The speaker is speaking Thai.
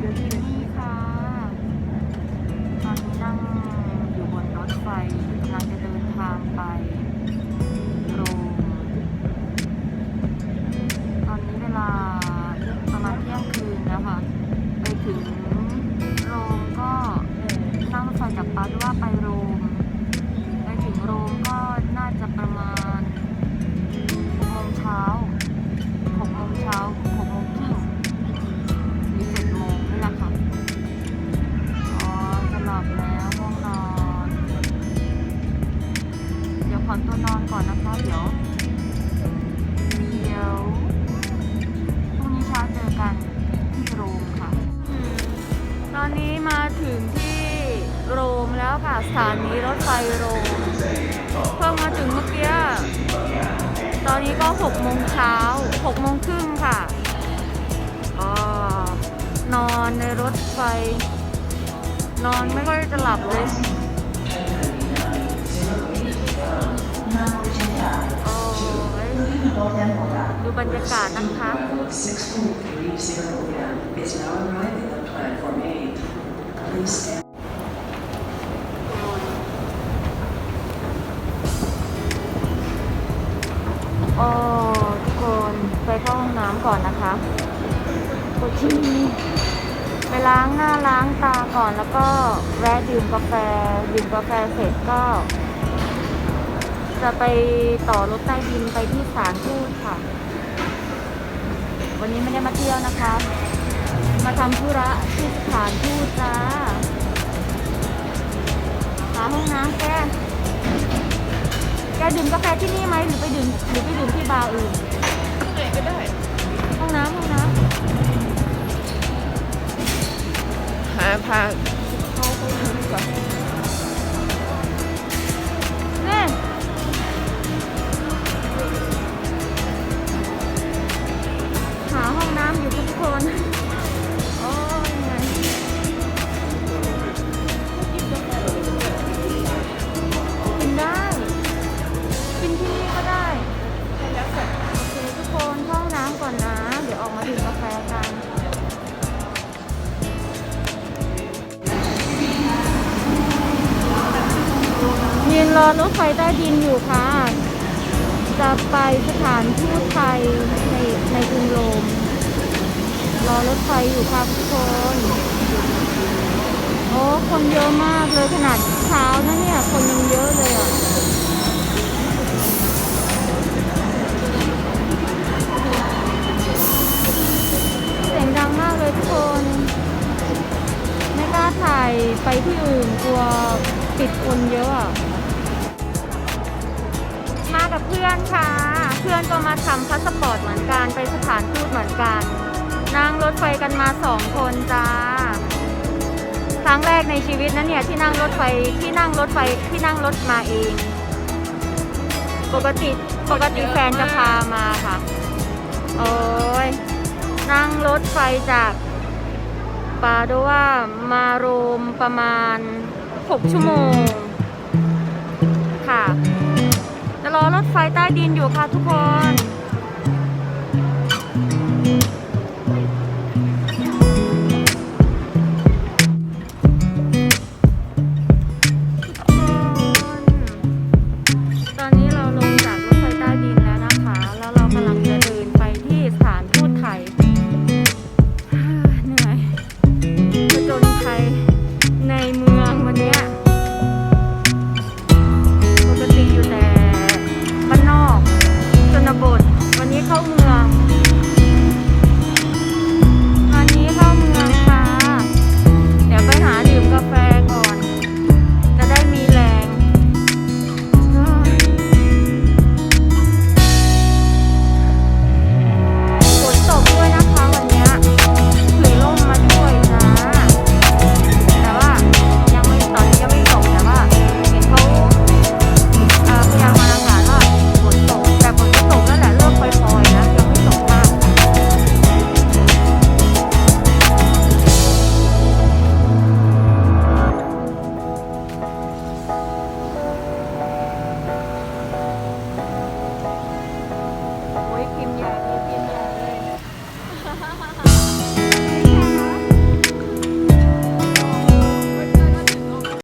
เดี๋ยวนี้ค่ะ ตอนนี้นั่งอยู่บนรถไฟกำลังจะเดินทางไปโรมตอนนี้เวลาประมาณเที่ยงคืนนะคะ ไปถึงโรมก็นั่งรถไฟจากปาดว่าไป อตัวนอนก่อนนะคะเดี๋ยวเดี๋ยวพรุ่งนี้เช้าเจอกันที่โรมค่ะ ตอนนี้มาถึงที่โรมแล้วค่ะสถานีรถไฟโรม เพิ่งมาถึงเมื่อกี้ ตอนนี้ก็6โมงเช้า6โมงครึ่งค่ะอ๋อนอนในรถไฟ นอนไม่ค่อยจะหลับเลย บรรยากาศนะคะ โอ้ทุกคนไปเข้าห้องน้ำก่อนนะคะปวดที่ไปล้างหน้าล้างตาก่อนแล้วก็แวะดื่มกาแฟดื่มกาแฟเสร็จก็ จะไปต่อรถใต้ดินไปที่สานทูตค่ะ วันนี้ไม่ได้มาเที่ยวนะคะ มาทำธุระที่สถานทูตจ้าหาห้องน้ำแก แกดื่มกาแฟที่นี่ไหมหรือไปดื่มหรือไปดื่มที่บาร์อื่นไหนก็ได้ ห้องน้ำห้องน้ำหาพาเข้าห้องน้ำดีกว่า ดี๋ยวออกมาดื่มกาแฟกันยืนรอรถไฟใต้ดินอยู่ค่ะ จะไปสถานทูตไทยในในกรุงโรม รอรถไฟอยู่ค่ะทุกคน โอ้ คนเยอะมากเลยขนาดเช้านะเนี่ย ไปที่อื่นกลัวติดคนเยอะอะมากับเพื่อนค่ะ เพื่อนก็มาทำพาสปอร์ตเหมือนกัน ไปสถานทูตเหมือนกัน นั่งรถไฟกันมาสองคนจ้า ครั้งแรกในชีวิตนะเนี่ยที่นั่งรถไฟที่นั่งรถไฟที่นั่งรถมาเอง ปกติปกติแฟนจะพามาค่ะ โอ้ยนั่งรถไฟจาก ปาโดว่ามาโรมประมาณ 6 ชั่วโมง ค่ะจะรอรถไฟใต้ดินอยู่ค่ะทุกคน